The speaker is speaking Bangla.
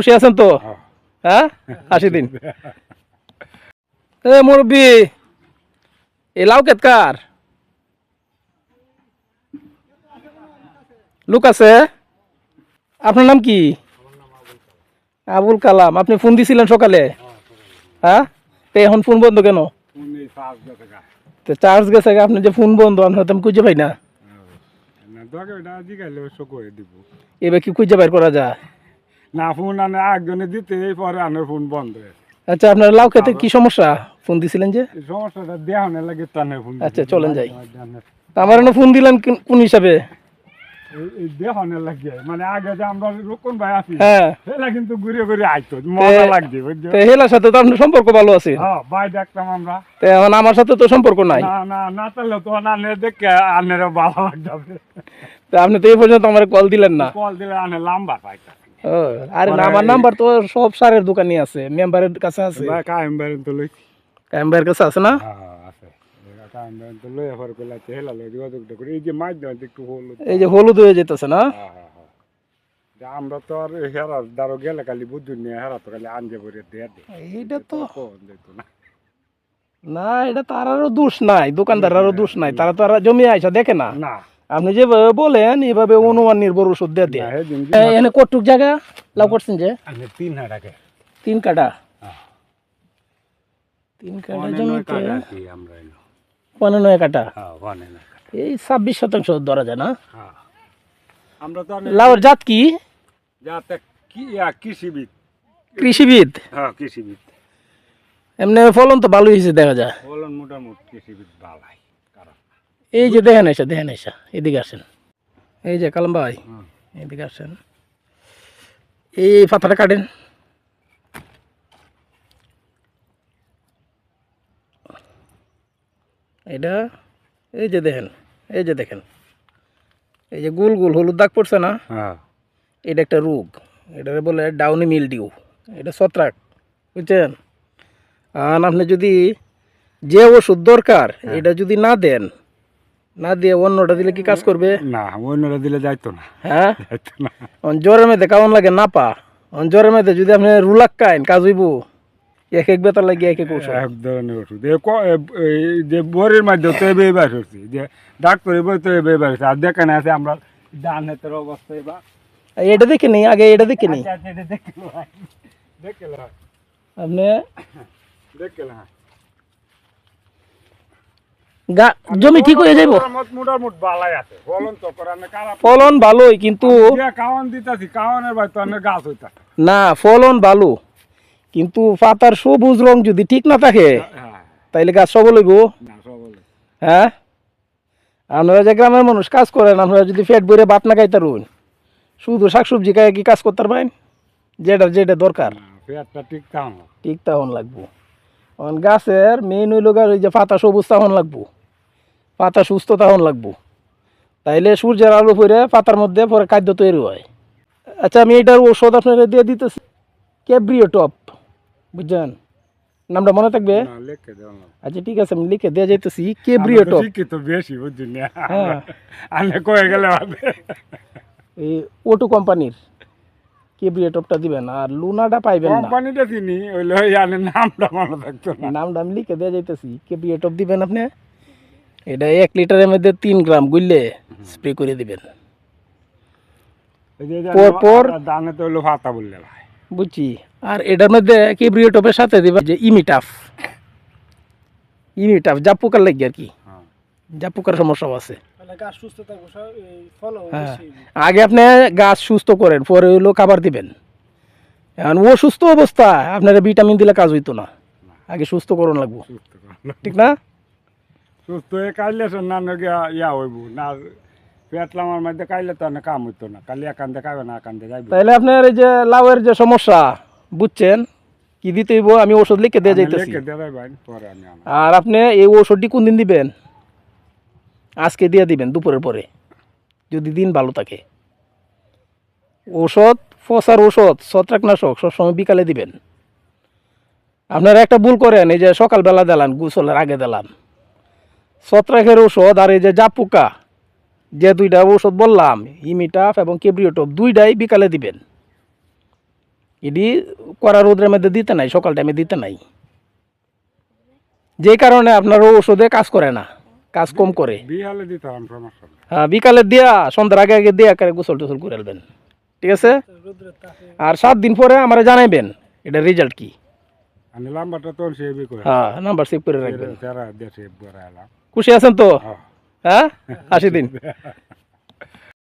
খুশি আছেন তো? হ্যাঁ। হাসি দিন। এ মুরব্বী এ লাউ কেতকার লোক আছে? আপনার নাম কি? আবুল কালাম। আপনি ফোন দিছিলেন সকালে? হ্যাঁ? তো এখন ফোন বন্ধ কেন? তো চার্জ গেছে আপনি যে ফোন বন্ধ আপনার তো আমি খুঁজে পাই না। দিব। এবার কি খুঁজে বের করা যায়? না ফোন আনে একজনে দিতে পরে আনের ফোন বন্ধ হয়েছে আচ্ছা আপনার লাউ খেতে কি সমস্যা? ফোন দিছিলেন যে? সমস্যাটা দেহনে লাগে টানে ফোন আচ্ছা, চলেন যাই। আমার ফোন দিলেন কোন- হিসাবে? লাগে। মানে আগে যে আমরা রুকুন ভাই আছি হ্যাঁ। কিন্তু ঘুরে ঘুরে আইতো মজা লাগছে তো হেলার সাথে তো আপনার সম্পর্ক ভালো আছে। হ্যাঁ ভাই দেখতাম আমরা। তো এখন আমার সাথে তো সম্পর্ক নাই। না না না তাহলে তো আনে দেখে আনেরও ভালো লাগবে। তো আপনি তো এই পর্যন্ত আমার কল দিলেন না। কল দিলে আনে লাম্বা পাইতা ও, আরে না আমার নাম্বার তো সব সারের দোকানে আছে মেম্বারের কাছে আছে। কায়েম তো লই। কাছে আছে না? হ্যাঁ করে। এই যে হলুদ হয়ে যেতেছে না? হ্যাঁ, হ্যাঁ, আমরা তো আর হেরা দারো গেলে খালি বুদ্ধি নিয়ে হেরা তো খালি আনজে ভরে দিয়ে দে এইটা তো না। না এটা তারারও দোষ নাই দোকানদারেরও দোষ নাই। তারা তো আর জমি আইসা দেখে না। না। আপনি যেভাবে বলেন এভাবে অনুমান নির্ভর ওষুধ দিয়ে এই, এনে কটুক জায়গা লাভ করছেন যে? তিন হাজার তিন কাটা? হ্যাঁ। তিন কাটা জমিতে পনেরো কাটা হ্যাঁ, নয় কাটা। এই ছাব্বিশ শতাংশ ধরা যায় না? হ্যাঁ। আমরা তো লাউর জাত কি? ইয়া, কৃষিবিদ। কৃষিবিদ? হ্যাঁ কৃষিবিদ। এমনি ফলন তো ভালোই হয়েছে দেখা যায়। বলুন মোটামুটি কৃষিবিদ বালাই কারণ এই যে দেখেন এসা দেখেন এসা এদিকে আসেন। এই যে কালাম ভাই এদিকে আসেন। এই পাতাটা কাটেন। এটা এই যে দেখেন এই যে দেখেন। এই যে গোল গোল হলুদ দাগ পড়ছে না? হ্যাঁ। এটা একটা রোগ। এটা বলে ডাউনি মিলডিউ। এটা ছত্রাক বুঝছেন? আর আপনি যদি যে ওষুধ দরকার এটা যদি না দেন না দিয়ে অন্যটা দিলে কি কাজ করবে? না অন্যরা দিলে যাইতো না। হ্যাঁ? যাইতো না। জ্বরের মধ্যে কেমন লাগে না পা অন জ্বরের মধ্যে যদি আপনি রুলাক খাইন কাজ হইব। এক এক বেতার লাগে এক এক ওষুধ এক ধরনের ওষুধ এ ক- এই যে বরের মধ্যে তো এবে এবার হচ্ছে যে ডাক্তারের বই তো এবে এবার হচ্ছে। আর দেখানে আছে আমরা ডান হাতের অবস্থা এবার। এটা দেখে নি আগে এটা দেখে নি আচ্ছা, আচ্ছা, দেখে। আপনি দেখে জমি ঠিক হয়ে যাইব? ফলন ভালোই কিন্তু না ফলন ভালো কিন্তু পাতার সবুজ রং যদি ঠিক না থাকে হ্যাঁ তাইলে গাছ সবল হইব? সব বলে হ্যাঁ? আপনারা যে গ্রামের মানুষ কাজ করেন আপনারা যদি পেট ভরে ভাত না খাইতে রুন শুধু শাকসবজি খাই কি কাজ করতে পারেন? যেটা যেটা দরকার। ঠিক তখন লাগবো। গাছের মেইন হইল ওই যে পাতা সবুজ তখন লাগবো। পাতা সুস্থ তখন লাগবো। তাইলে সূর্যের আলো পরে পাতার মধ্যে পরে খাদ্য তৈরি হয়। আচ্ছা আমি এটার ওষুধ আপনারা দিয়ে দিতেছি। ক্যাব্রিও টপ বুঝছেন? নামটা মনে থাকবে? আচ্ছা ঠিক আছে আমি লিখে দেওয়া যাইতেছি। Cabrio top. শিক্ষিত বেশি বুঝছি না হ্যাঁ। কয়ে গেলে এই ওটু কোম্পানির ক্যাব্রিও টপটা দিবেন আর লুনাটা পাইবেন না। কোম্পানিটা চিনি ওই নামটা মনে থাকতো নামটা আমি লিখে দেওয়া যাইতেছি। ক্যাব্রিও টপ দিবেন আপনি? এটা এক লিটারের মধ্যে তিন গ্রাম গুললে স্প্রে করে দিবেন। এই যে যে পর- পর- দানে তো হইল ফাতা বললে ভাই। বুঝছি। আর এটার মধ্যে ক্যাব্রিও টপের সাথে দিবেন যে ইমিটাফ ইমিটাফ যা পোকার লাগবে আর কি। হ্যাঁ। যা পোকার সমস্যাও আছে। হ্যাঁ। আগে আপনি গাছ সুস্থ করেন পরে হইল খাবার দিবেন। এখন ও সুস্থ অবস্থা আপনারা ভিটামিন দিলে কাজ হইতো না। আগে সুস্থ করুন লাগবো। ঠিক না? সুস্থ হয়ে কাইলে সে না ইয়া হইব। না পেটলামার মধ্যে কাইলে তো না কাম হইতো না। কালি একান্দে খাবে না একান্দে যাইবে। তাহলে আপনার এই যে লাউয়ের যে সমস্যা বুঝছেন? কি দিতে হইব? আমি ওষুধ লিখে দিয়ে যাইতেছি। লেখে দেবে ভাই পরে আমি আর আপনি এই ওষুধটি কোন দিন দিবেন? আজকে দিয়ে দিবেন দুপুরের পরে। যদি দিন ভালো থাকে। ঔষধ ফসার ঔষধ ছত্রাকনাশক সবসময় বিকালে দিবেন। আপনারা একটা ভুল করেন এই যে সকালবেলা দিলান গোসলের আগে দিলাম। ছত্রাকের ঔষধ আর এই যে জাপুকা যে দুইটা ঔষধ বললাম ইমিটাফ এবং কেব্রিওটপ দুইটাই বিকালে দিবেন। এটি করার রোদের মধ্যে দিতে নাই সকাল টাইমে দিতে নাই। যে কারণে আপনার ওষুধে কাজ করে না কাজ কম করে। দিতাম হ্যাঁ বিকালে দিয়া সন্ধ্যার আগে আগে দিয়া করে গোসল টোসল করে নেবেন ঠিক আছে? আর সাত দিন পরে আমরা জানাইবেন এটা রেজাল্ট কি। আমি লাম্বারটা তো করে হ্যাঁ নাম্বার সেভ করে রাখবেন। খুশি আছেন তো? হ্যাঁ। হ্যাঁ? আশি দিন।